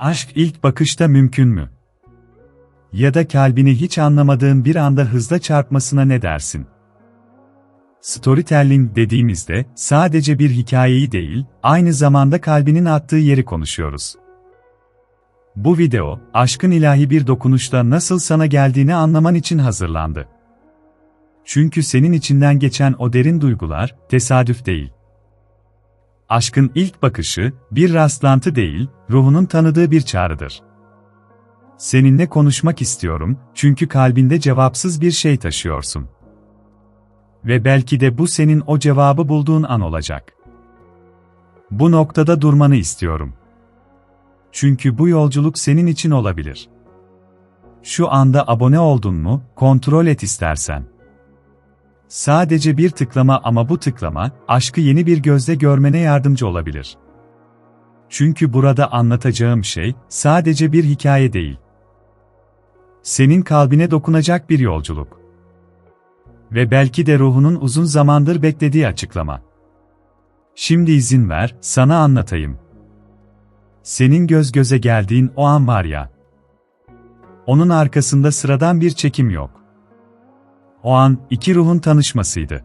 Aşk ilk bakışta mümkün mü? Ya da kalbini hiç anlamadığın bir anda hızla çarpmasına ne dersin? Storytelling dediğimizde sadece bir hikayeyi değil, aynı zamanda kalbinin attığı yeri konuşuyoruz. Bu video, aşkın ilahi bir dokunuşla nasıl sana geldiğini anlaman için hazırlandı. Çünkü senin içinden geçen o derin duygular, tesadüf değil. Aşkın ilk bakışı, bir rastlantı değil, ruhunun tanıdığı bir çağrıdır. Seninle konuşmak istiyorum, çünkü kalbinde cevapsız bir şey taşıyorsun. Ve belki de bu senin o cevabı bulduğun an olacak. Bu noktada durmanı istiyorum. Çünkü bu yolculuk senin için olabilir. Şu anda abone oldun mu, kontrol et istersen. Sadece bir tıklama ama bu tıklama, aşkı yeni bir gözle görmene yardımcı olabilir. Çünkü burada anlatacağım şey, sadece bir hikaye değil. Senin kalbine dokunacak bir yolculuk. Ve belki de ruhunun uzun zamandır beklediği açıklama. Şimdi izin ver, sana anlatayım. Senin göz göze geldiğin o an var ya. Onun arkasında sıradan bir çekim yok. O an iki ruhun tanışmasıydı.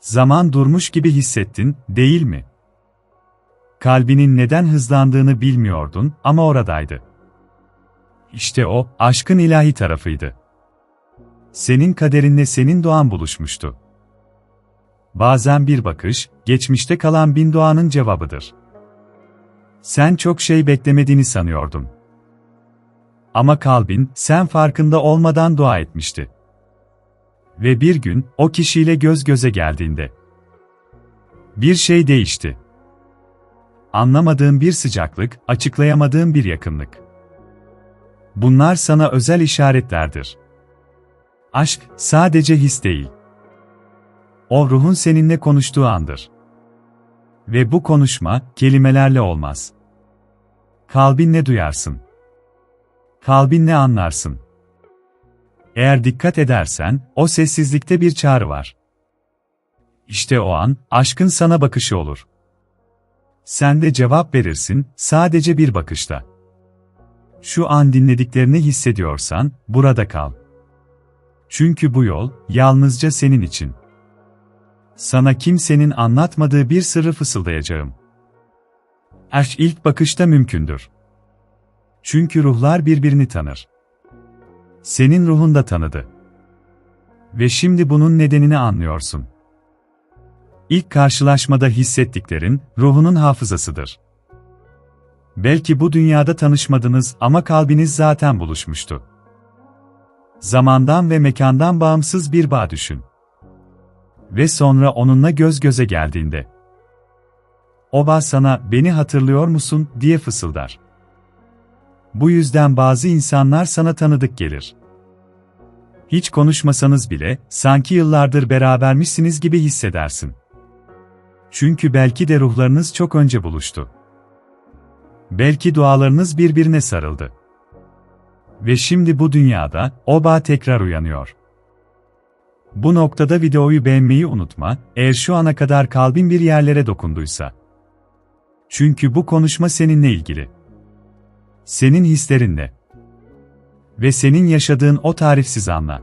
Zaman durmuş gibi hissettin, değil mi? Kalbinin neden hızlandığını bilmiyordun ama oradaydı. İşte o, aşkın ilahi tarafıydı. Senin kaderinle senin doğan buluşmuştu. Bazen bir bakış, geçmişte kalan bin doğanın cevabıdır. Sen çok şey beklemediğini sanıyordun. Ama kalbin, sen farkında olmadan dua etmişti. Ve bir gün, o kişiyle göz göze geldiğinde, bir şey değişti. Anlamadığın bir sıcaklık, açıklayamadığın bir yakınlık. Bunlar sana özel işaretlerdir. Aşk, sadece his değil. O ruhun seninle konuştuğu andır. Ve bu konuşma, kelimelerle olmaz. Kalbinle duyarsın. Kalbinle anlarsın. Eğer dikkat edersen, o sessizlikte bir çağrı var. İşte o an, aşkın sana bakışı olur. Sen de cevap verirsin, sadece bir bakışta. Şu an dinlediklerini hissediyorsan, burada kal. Çünkü bu yol, yalnızca senin için. Sana kimsenin anlatmadığı bir sırrı fısıldayacağım. Aşk ilk bakışta mümkündür. Çünkü ruhlar birbirini tanır. Senin ruhun da tanıdı. Ve şimdi bunun nedenini anlıyorsun. İlk karşılaşmada hissettiklerin, ruhunun hafızasıdır. Belki bu dünyada tanışmadınız ama kalbiniz zaten buluşmuştu. Zamandan ve mekandan bağımsız bir bağ düşün. Ve sonra onunla göz göze geldiğinde. O bağ sana, beni hatırlıyor musun, diye fısıldar. Bu yüzden bazı insanlar sana tanıdık gelir. Hiç konuşmasanız bile, sanki yıllardır berabermişsiniz gibi hissedersin. Çünkü belki de ruhlarınız çok önce buluştu. Belki dualarınız birbirine sarıldı. Ve şimdi bu dünyada, o bağ tekrar uyanıyor. Bu noktada videoyu beğenmeyi unutma, eğer şu ana kadar kalbin bir yerlere dokunduysa. Çünkü bu konuşma seninle ilgili. Senin hislerinle. Ve senin yaşadığın o tarifsiz anla.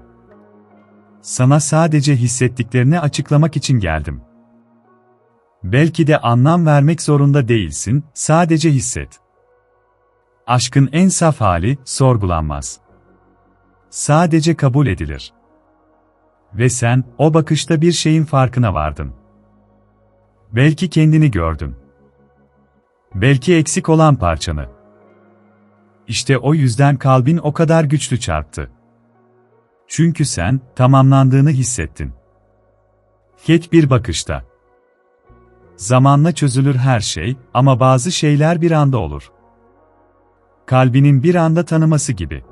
Sana sadece hissettiklerini açıklamak için geldim. Belki de anlam vermek zorunda değilsin, sadece hisset. Aşkın en saf hali sorgulanmaz. Sadece kabul edilir. Ve sen o bakışta bir şeyin farkına vardın. Belki kendini gördün. Belki eksik olan parçanı. İşte o yüzden kalbin o kadar güçlü çarptı. Çünkü sen tamamlandığını hissettin. Tek bir bakışta. Zamanla çözülür her şey ama bazı şeyler bir anda olur. Kalbinin bir anda tanıması gibi.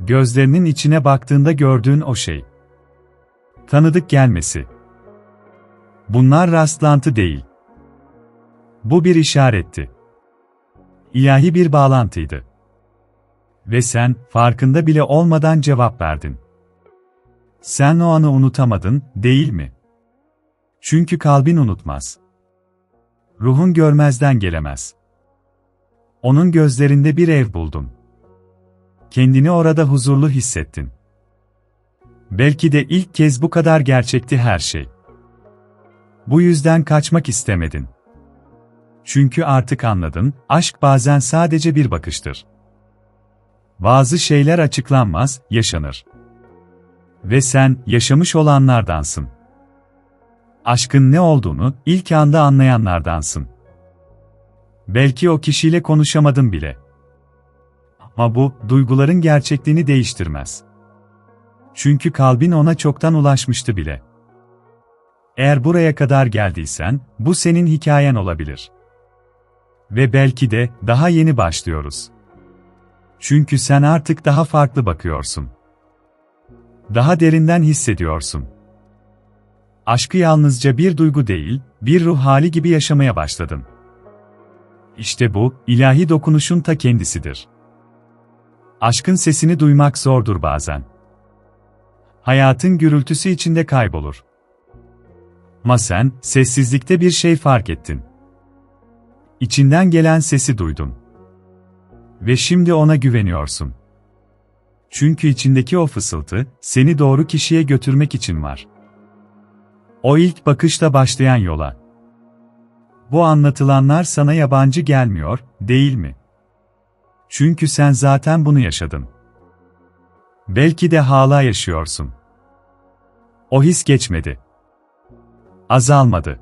Gözlerinin içine baktığında gördüğün o şey. Tanıdık gelmesi. Bunlar rastlantı değil. Bu bir işaretti. İlahi bir bağlantıydı. Ve sen, farkında bile olmadan cevap verdin. Sen o anı unutamadın, değil mi? Çünkü kalbin unutmaz. Ruhun görmezden gelemez. Onun gözlerinde bir ev buldun. Kendini orada huzurlu hissettin. Belki de ilk kez bu kadar gerçekti her şey. Bu yüzden kaçmak istemedin. Çünkü artık anladın, aşk bazen sadece bir bakıştır. Bazı şeyler açıklanmaz, yaşanır. Ve sen, yaşamış olanlardansın. Aşkın ne olduğunu, ilk anda anlayanlardansın. Belki o kişiyle konuşamadın bile. Ama bu, duyguların gerçekliğini değiştirmez. Çünkü kalbin ona çoktan ulaşmıştı bile. Eğer buraya kadar geldiysen, bu senin hikayen olabilir. Ve belki de, daha yeni başlıyoruz. Çünkü sen artık daha farklı bakıyorsun. Daha derinden hissediyorsun. Aşkı yalnızca bir duygu değil, bir ruh hali gibi yaşamaya başladın. İşte bu, ilahi dokunuşun ta kendisidir. Aşkın sesini duymak zordur bazen. Hayatın gürültüsü içinde kaybolur. Ama sen, sessizlikte bir şey fark ettin. İçinden gelen sesi duydun. Ve şimdi ona güveniyorsun. Çünkü içindeki o fısıltı, seni doğru kişiye götürmek için var. O ilk bakışta başlayan yola. Bu anlatılanlar sana yabancı gelmiyor, değil mi? Çünkü sen zaten bunu yaşadın. Belki de hala yaşıyorsun. O his geçmedi. Azalmadı.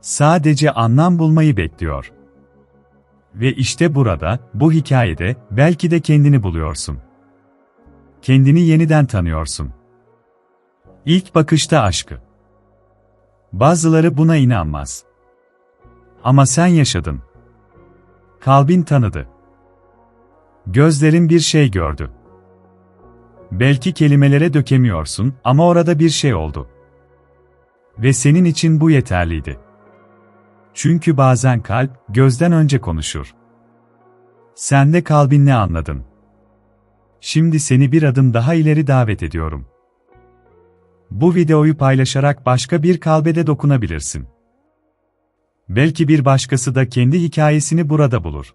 Sadece anlam bulmayı bekliyor. Ve işte burada, bu hikayede, belki de kendini buluyorsun. Kendini yeniden tanıyorsun. İlk bakışta aşkı. Bazıları buna inanmaz. Ama sen yaşadın. Kalbin tanıdı. Gözlerin bir şey gördü. Belki kelimelere dökemiyorsun ama orada bir şey oldu. Ve senin için bu yeterliydi. Çünkü bazen kalp, gözden önce konuşur. Sen de kalbinle anladın. Şimdi seni bir adım daha ileri davet ediyorum. Bu videoyu paylaşarak başka bir kalbe de dokunabilirsin. Belki bir başkası da kendi hikayesini burada bulur.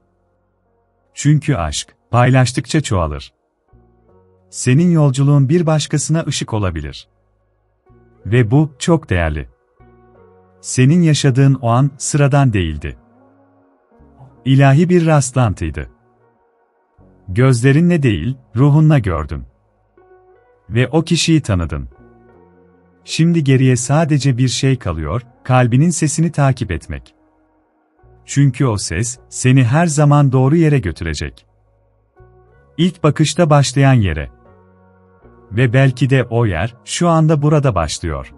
Çünkü aşk, paylaştıkça çoğalır. Senin yolculuğun bir başkasına ışık olabilir. Ve bu, çok değerli. Senin yaşadığın o an, sıradan değildi. İlahi bir rastlantıydı. Gözlerinle değil, ruhunla gördün. Ve o kişiyi tanıdın. Şimdi geriye sadece bir şey kalıyor, kalbinin sesini takip etmek. Çünkü o ses, seni her zaman doğru yere götürecek. İlk bakışta başlayan yere. Ve belki de o yer, şu anda burada başlıyor.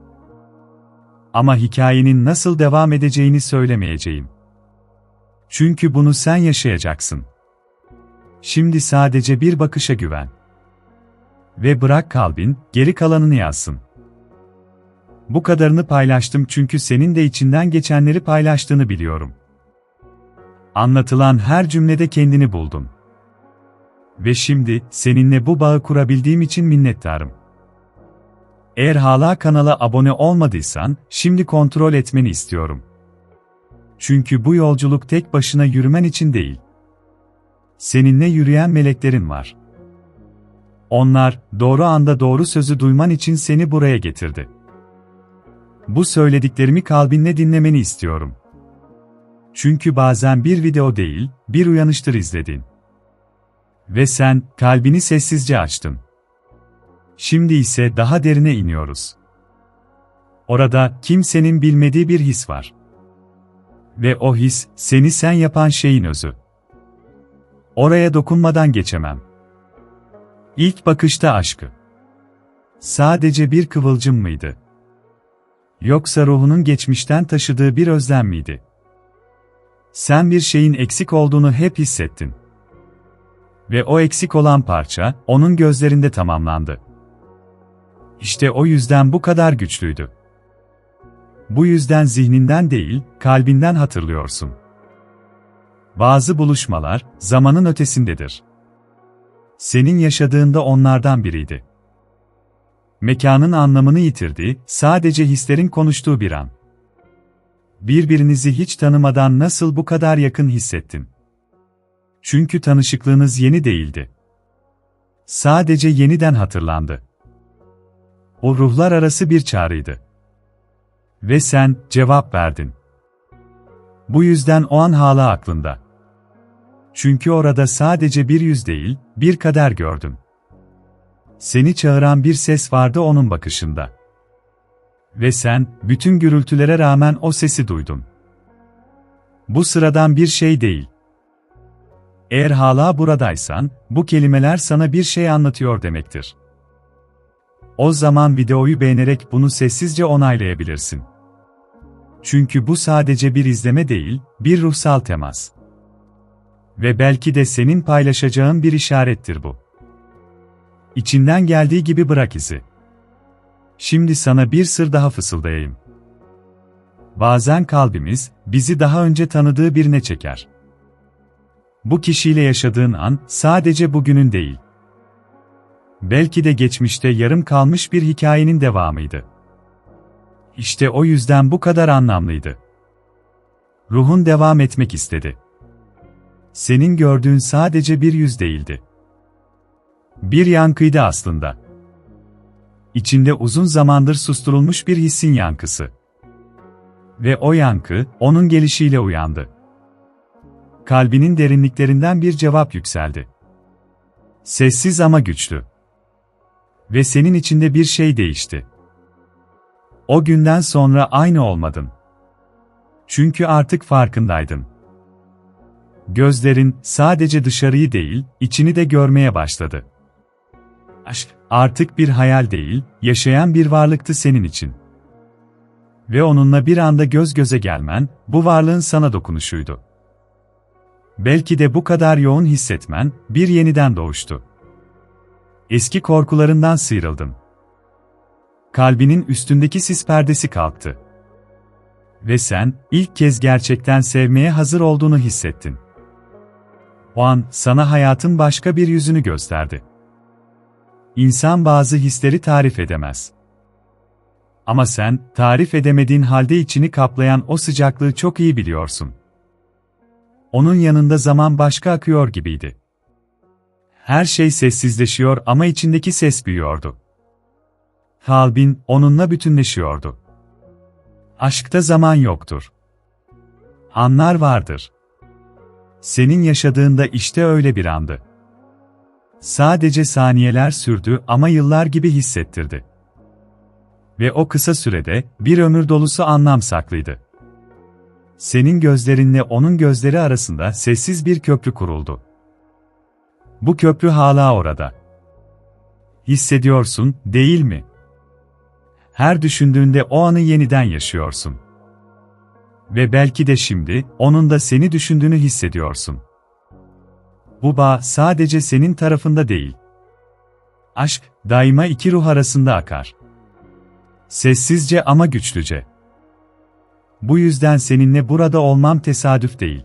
Ama hikayenin nasıl devam edeceğini söylemeyeceğim. Çünkü bunu sen yaşayacaksın. Şimdi sadece bir bakışa güven. Ve bırak kalbin, geri kalanını yazsın. Bu kadarını paylaştım çünkü senin de içinden geçenleri paylaştığını biliyorum. Anlatılan her cümlede kendini buldun. Ve şimdi, seninle bu bağı kurabildiğim için minnettarım. Eğer hala kanala abone olmadıysan, şimdi kontrol etmeni istiyorum. Çünkü bu yolculuk tek başına yürümen için değil. Seninle yürüyen meleklerin var. Onlar, doğru anda doğru sözü duyman için seni buraya getirdi. Bu söylediklerimi kalbinle dinlemeni istiyorum. Çünkü bazen bir video değil, bir uyanıştır izledin. Ve sen, kalbini sessizce açtın. Şimdi ise daha derine iniyoruz. Orada, kimsenin bilmediği bir his var. Ve o his, seni sen yapan şeyin özü. Oraya dokunmadan geçemem. İlk bakışta aşkı. Sadece bir kıvılcım mıydı? Yoksa ruhunun geçmişten taşıdığı bir özlem miydi? Sen bir şeyin eksik olduğunu hep hissettin. Ve o eksik olan parça, onun gözlerinde tamamlandı. İşte o yüzden bu kadar güçlüydü. Bu yüzden zihninden değil, kalbinden hatırlıyorsun. Bazı buluşmalar, zamanın ötesindedir. Senin yaşadığında onlardan biriydi. Mekanın anlamını yitirdi, sadece hislerin konuştuğu bir an. Birbirinizi hiç tanımadan nasıl bu kadar yakın hissettin? Çünkü tanışıklığınız yeni değildi. Sadece yeniden hatırlandı. O ruhlar arası bir çağrıydı. Ve sen cevap verdin. Bu yüzden o an hala aklında. Çünkü orada sadece bir yüz değil, bir kader gördüm. Seni çağıran bir ses vardı onun bakışında. Ve sen, bütün gürültülere rağmen o sesi duydun. Bu sıradan bir şey değil. Eğer hala buradaysan, bu kelimeler sana bir şey anlatıyor demektir. O zaman videoyu beğenerek bunu sessizce onaylayabilirsin. Çünkü bu sadece bir izleme değil, bir ruhsal temas. Ve belki de senin paylaşacağın bir işarettir bu. İçinden geldiği gibi bırak izi. Şimdi sana bir sır daha fısıldayayım. Bazen kalbimiz, bizi daha önce tanıdığı birine çeker. Bu kişiyle yaşadığın an, sadece bugünün değil. Belki de geçmişte yarım kalmış bir hikayenin devamıydı. İşte o yüzden bu kadar anlamlıydı. Ruhun devam etmek istedi. Senin gördüğün sadece bir yüz değildi. Bir yankıydı aslında. İçinde uzun zamandır susturulmuş bir hissin yankısı. Ve o yankı, onun gelişiyle uyandı. Kalbinin derinliklerinden bir cevap yükseldi. Sessiz ama güçlü. Ve senin içinde bir şey değişti. O günden sonra aynı olmadın. Çünkü artık farkındaydın. Gözlerin sadece dışarıyı değil, içini de görmeye başladı. Aşk artık bir hayal değil, yaşayan bir varlıktı senin için. Ve onunla bir anda göz göze gelmen, bu varlığın sana dokunuşuydu. Belki de bu kadar yoğun hissetmen, bir yeniden doğuştu. Eski korkularından sıyrıldın. Kalbinin üstündeki sis perdesi kalktı. Ve sen, ilk kez gerçekten sevmeye hazır olduğunu hissettin. O an, sana hayatın başka bir yüzünü gösterdi. İnsan bazı hisleri tarif edemez. Ama sen, tarif edemediğin halde içini kaplayan o sıcaklığı çok iyi biliyorsun. Onun yanında zaman başka akıyor gibiydi. Her şey sessizleşiyor ama içindeki ses büyüyordu. Kalbin, onunla bütünleşiyordu. Aşkta zaman yoktur. Anlar vardır. Senin yaşadığında işte öyle bir andı. Sadece saniyeler sürdü ama yıllar gibi hissettirdi. Ve o kısa sürede bir ömür dolusu anlam saklıydı. Senin gözlerinle onun gözleri arasında sessiz bir köprü kuruldu. Bu köprü hala orada. Hissediyorsun, değil mi? Her düşündüğünde o anı yeniden yaşıyorsun. Ve belki de şimdi, onun da seni düşündüğünü hissediyorsun. Bu bağ sadece senin tarafında değil. Aşk, daima iki ruh arasında akar. Sessizce ama güçlüce. Bu yüzden seninle burada olmam tesadüf değil.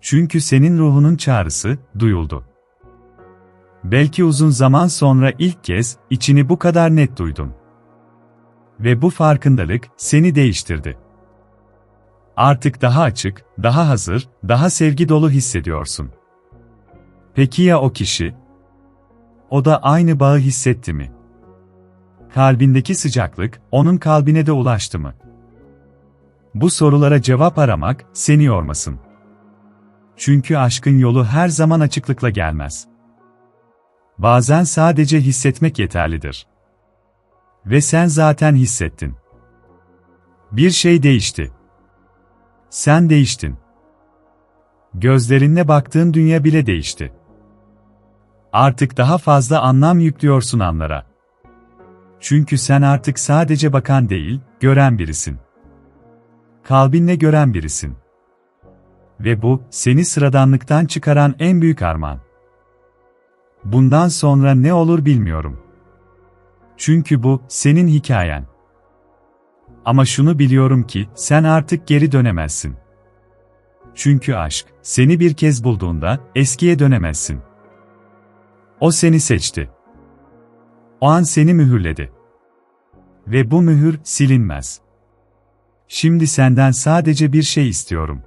Çünkü senin ruhunun çağrısı, duyuldu. Belki uzun zaman sonra ilk kez, içini bu kadar net duydun. Ve bu farkındalık, seni değiştirdi. Artık daha açık, daha hazır, daha sevgi dolu hissediyorsun. Peki ya o kişi? O da aynı bağı hissetti mi? Kalbindeki sıcaklık, onun kalbine de ulaştı mı? Bu sorulara cevap aramak, seni yormasın. Çünkü aşkın yolu her zaman açıklıkla gelmez. Bazen sadece hissetmek yeterlidir. Ve sen zaten hissettin. Bir şey değişti. Sen değiştin. Gözlerinle baktığın dünya bile değişti. Artık daha fazla anlam yüklüyorsun anlara. Çünkü sen artık sadece bakan değil, gören birisin. Kalbinle gören birisin. Ve bu, seni sıradanlıktan çıkaran en büyük armağan. Bundan sonra ne olur bilmiyorum. Çünkü bu, senin hikayen. Ama şunu biliyorum ki, sen artık geri dönemezsin. Çünkü aşk, seni bir kez bulduğunda, eskiye dönemezsin. O seni seçti. O an seni mühürledi. Ve bu mühür, silinmez. Şimdi senden sadece bir şey istiyorum.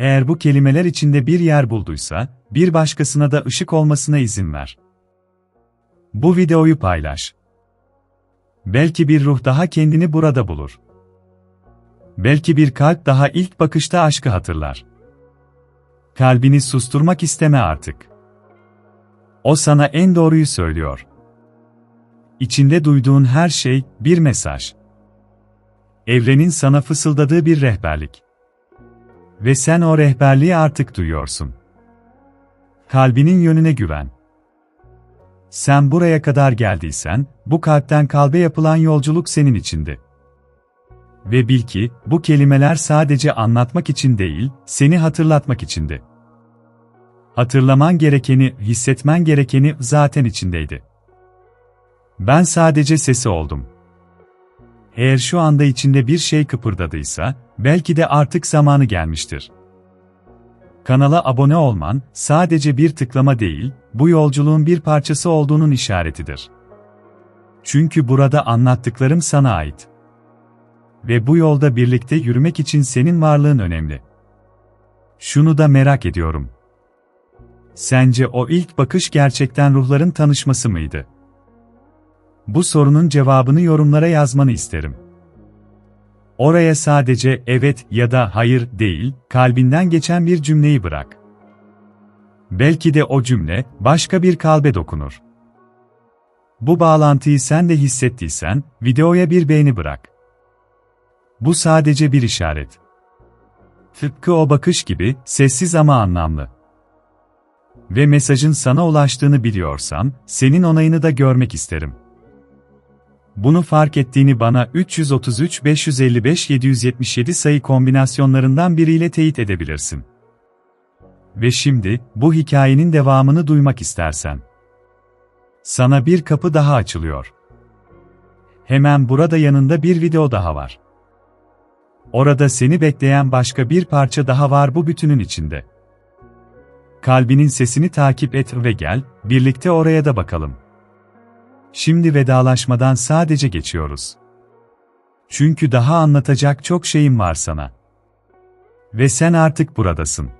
Eğer bu kelimeler içinde bir yer bulduysa, bir başkasına da ışık olmasına izin ver. Bu videoyu paylaş. Belki bir ruh daha kendini burada bulur. Belki bir kalp daha ilk bakışta aşkı hatırlar. Kalbini susturmak isteme artık. O sana en doğruyu söylüyor. İçinde duyduğun her şey bir mesaj. Evrenin sana fısıldadığı bir rehberlik. Ve sen o rehberliği artık duyuyorsun. Kalbinin yönüne güven. Sen buraya kadar geldiysen, bu kalpten kalbe yapılan yolculuk senin içindi. Ve bil ki, bu kelimeler sadece anlatmak için değil, seni hatırlatmak içindi. Hatırlaman gerekeni, hissetmen gerekeni zaten içindeydi. Ben sadece sesi oldum. Eğer şu anda içinde bir şey kıpırdadıysa, belki de artık zamanı gelmiştir. Kanala abone olman, sadece bir tıklama değil, bu yolculuğun bir parçası olduğunun işaretidir. Çünkü burada anlattıklarım sana ait. Ve bu yolda birlikte yürümek için senin varlığın önemli. Şunu da merak ediyorum. Sence o ilk bakış gerçekten ruhların tanışması mıydı? Bu sorunun cevabını yorumlara yazmanı isterim. Oraya sadece evet ya da hayır değil, kalbinden geçen bir cümleyi bırak. Belki de o cümle başka bir kalbe dokunur. Bu bağlantıyı sen de hissettiysen, videoya bir beğeni bırak. Bu sadece bir işaret. Tıpkı o bakış gibi, sessiz ama anlamlı. Ve mesajın sana ulaştığını biliyorsan, senin onayını da görmek isterim. Bunu fark ettiğini bana 333 555 777 sayı kombinasyonlarından biriyle teyit edebilirsin. Ve şimdi, bu hikayenin devamını duymak istersen. Sana bir kapı daha açılıyor. Hemen burada yanında bir video daha var. Orada seni bekleyen başka bir parça daha var bu bütünün içinde. Kalbinin sesini takip et ve gel, birlikte oraya da bakalım. Şimdi vedalaşmadan sadece geçiyoruz. Çünkü daha anlatacak çok şeyim var sana. Ve sen artık buradasın.